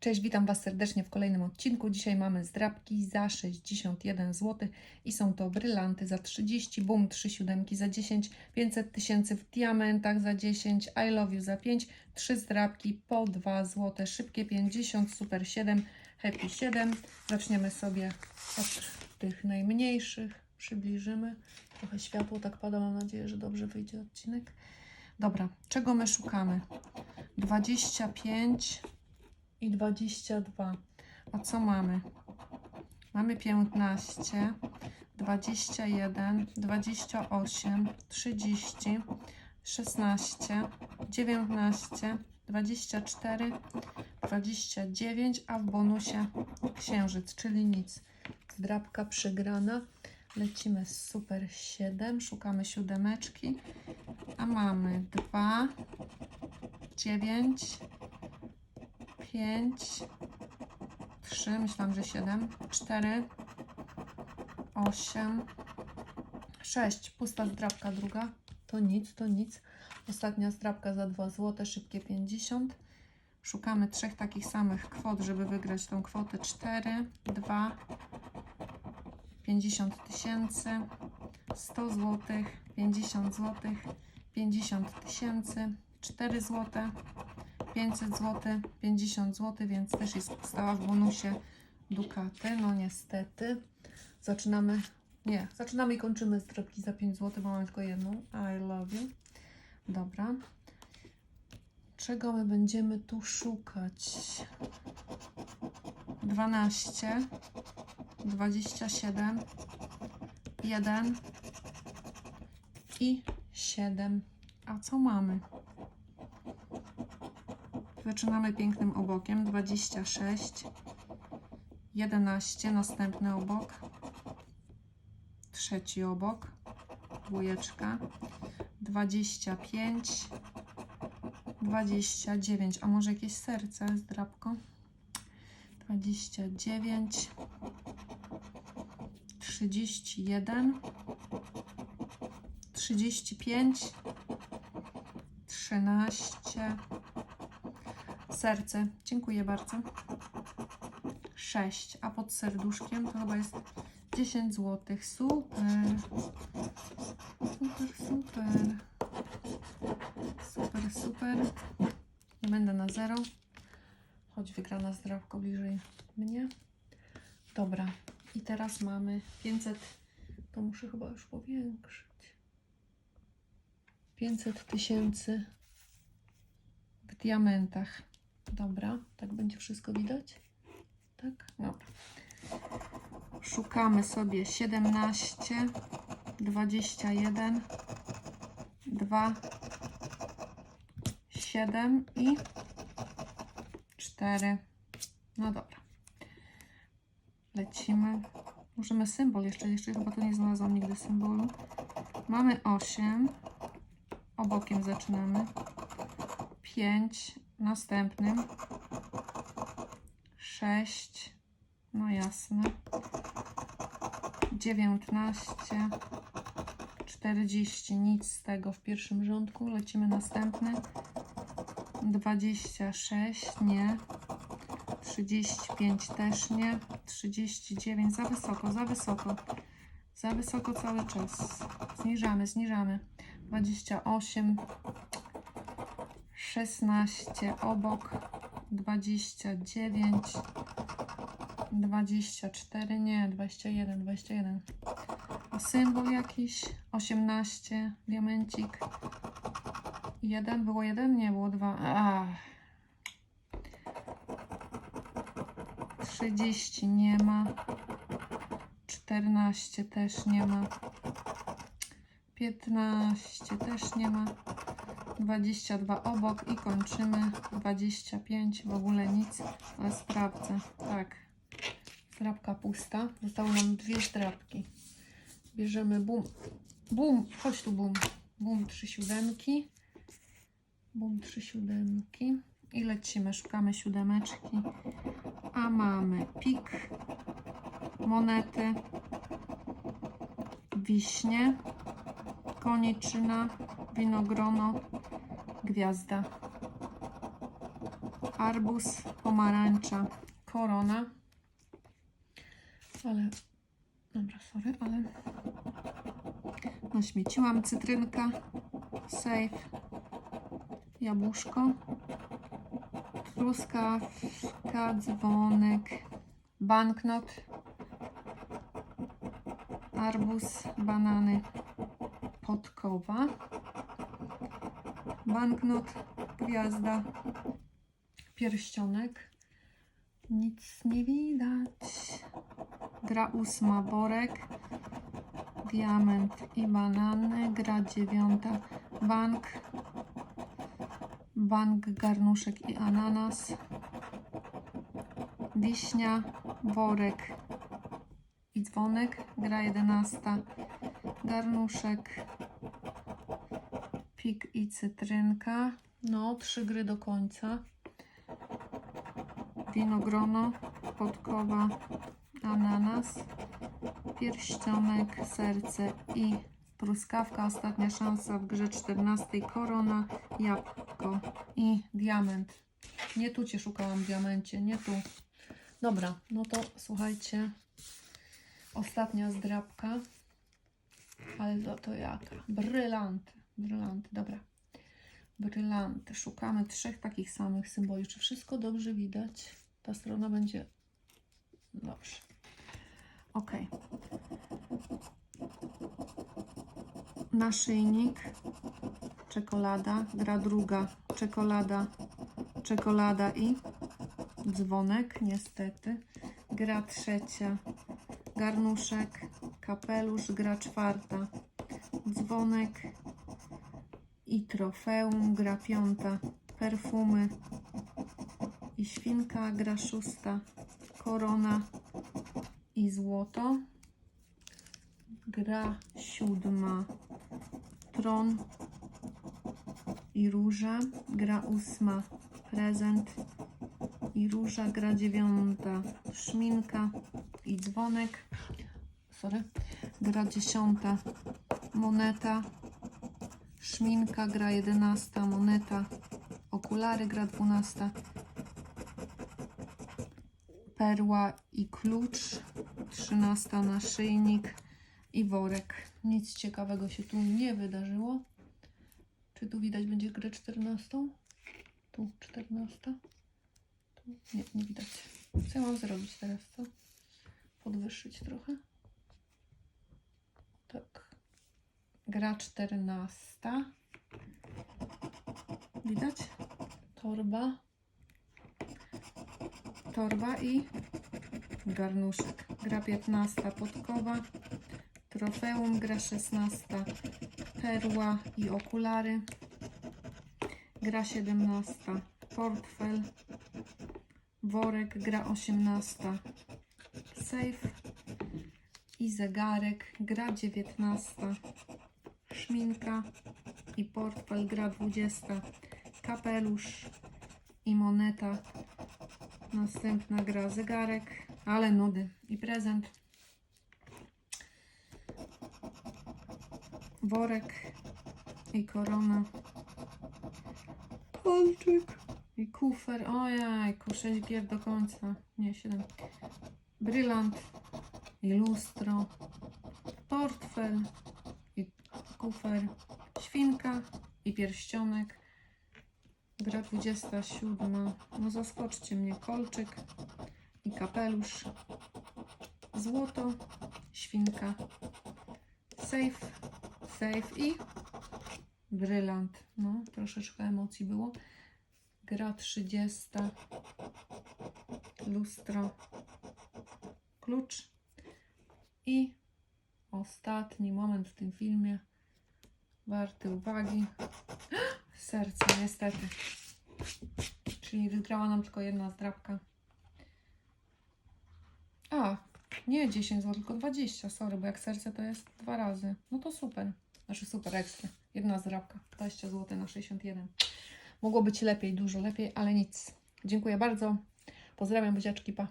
Cześć, witam Was serdecznie w kolejnym odcinku. Dzisiaj mamy zdrabki za 61 zł i są to brylanty za 30, boom 3 siódemki za 10, 500 tysięcy w diamentach za 10, I love you za 5, 3 zdrabki po 2 zł, szybkie 50, super 7, happy 7. Zaczniemy sobie od tych najmniejszych, przybliżymy. Trochę światło tak pada, mam nadzieję, że dobrze wyjdzie odcinek. Dobra, czego my szukamy? 25 i 22. A co mamy? Mamy 15, 21, 28, 30, 16, 19, 24, 29, a w bonusie księżyc, czyli nic. Zdrabka przygrana. Lecimy z super 7, szukamy siódemeczki, a mamy 2, 9, 5, 3, myślałam, że 7, 4, 8, 6. Pusta zdrabka druga. To nic, to nic. Ostatnia zdrabka za 2 zł, szybkie 50. Szukamy trzech takich samych kwot, żeby wygrać tą kwotę. 4, 2, 50 tysięcy, 100 zł, 50 zł, 50 tysięcy, 4 zł, 500 zł, 50 zł, więc też jest stała w bonusie dukaty. No niestety. Zaczynamy, nie, zaczynamy i kończymy drobki za 5 zł, bo mamy tylko jedną. I love you. Dobra. Czego my będziemy tu szukać? 12, 27, 1 i 7. A co mamy? Zaczynamy pięknym obokiem. 26, 11, następny obok, trzeci obok, dwójeczka, 25, 29, a może jakieś serce z drapką? 29, 31, 35, 13, serce, dziękuję bardzo, 6, a pod serduszkiem to chyba jest 10 zł, super, super, super, super, super, nie będę na zero, choć wygrana zdrawko bliżej mnie, dobra, i teraz mamy 500, to muszę chyba już powiększyć, 500 tysięcy w diamentach. Dobra, tak będzie wszystko widać? Tak? Dobra. Szukamy sobie 17, 21, 2, 7 i 4. No dobra. Lecimy. Możemy symbol jeszcze, jeszcze chyba tu nie znalazłam nigdy symbolu. Mamy 8. Obokiem zaczynamy. 5 następnym 6 no jasne. 19 40 nic z tego w pierwszym rządku. Lecimy następny. 26 nie. 35 też nie. 39 za wysoko za wysoko. Za wysoko cały czas. Zniżamy zniżamy. 28 16 obok, 29, 24, nie, 21, 21. A symbol jakiś, 18, diamencik. Jeden, było jeden? Nie, było dwa. Ach. 30 nie ma. 14 też nie ma. 15 też nie ma. 22 obok i kończymy 25, w ogóle nic, ale sprawdzę, tak, zdrabka pusta, zostały nam dwie zdrabki, bierzemy bum, bum, chodź tu bum, bum, trzy siódemki, bum, trzy siódemki. I lecimy, szukamy siódemeczki, a mamy pik, monety, wiśnie, koniczyna, winogrono, gwiazda. arbuz, pomarańcza, korona. Ale, dobra, sorry, ale naśmieciłam cytrynka, safe, jabłuszko, truskawka, dzwonek, banknot, arbuz, banany, podkowa, banknot, gwiazda, pierścionek, nic nie widać, gra ósma, worek, diament i banany, gra dziewiąta, bank, bank, garnuszek i ananas, wiśnia, worek i dzwonek, gra jedenasta, garnuszek, pik i cytrynka, no trzy gry do końca, winogrono, podkowa, ananas, pierścionek, serce i truskawka. Ostatnia szansa w grze 14. Korona, jabłko i diament. Nie tu Cię szukałam, diamencie, nie tu. Dobra, no to słuchajcie. Ostatnia zdrabka. Ale to, to jaka? Brylanty. Brylanty, dobra. Brylanty. Szukamy trzech takich samych symboli. Czy wszystko dobrze widać? Ta strona będzie... Dobrze. Ok. Naszyjnik. Czekolada. Gra druga. Czekolada. Czekolada i dzwonek, niestety. Gra trzecia. Garnuszek. Kapelusz. Gra czwarta. Dzwonek i trofeum. Gra piąta. Perfumy i świnka. Gra szósta. Korona i złoto. Gra siódma. Tron i róża. Gra ósma. Prezent i róża. Gra dziewiąta. Szminka i dzwonek. Sorry. Gra dziesiąta. Moneta. Szminka. Gra jedenasta. Moneta. Okulary. Gra dwunasta. Perła i klucz. Trzynasta naszyjnik i worek. Nic ciekawego się tu nie wydarzyło. Czy tu widać będzie grę 14? Tu 14. Tu nie, nie widać. Co ja mam zrobić teraz, co? Podwyższyć trochę. Tak. Gra 14. Widać? Torba. Torba i garnuszek. Gra 15 podkowa. Trofeum. Gra 16 perła i okulary. Gra 17 portfel. Worek. Gra 18 safe i zegarek. Gra 19 szminka i portfel. Gra 20 kapelusz i moneta. Następna gra zegarek, ale nudy i prezent. Worek i korona. Kolczyk i kufer. Ojejku, 6 gier do końca. Nie, 7. Brylant i lustro. Portfel i kufer. Świnka i pierścionek. Gra 27. No zaskoczcie mnie. Kolczyk i kapelusz. Złoto, świnka. Safe, safe i brylant. No, troszeczkę emocji było. Gra 30. Lustro. Klucz. I ostatni moment w tym filmie. Warty uwagi. Serce, niestety. Czyli wygrała nam tylko jedna zdrabka. A, nie 10 zł, tylko 20, sorry, bo jak serce to jest dwa razy. No to super. Znaczy super ekstra. Jedna zdrabka, 20 zł na 61. Mogło być lepiej, dużo lepiej, ale nic. Dziękuję bardzo. Pozdrawiam buziaczki, pa.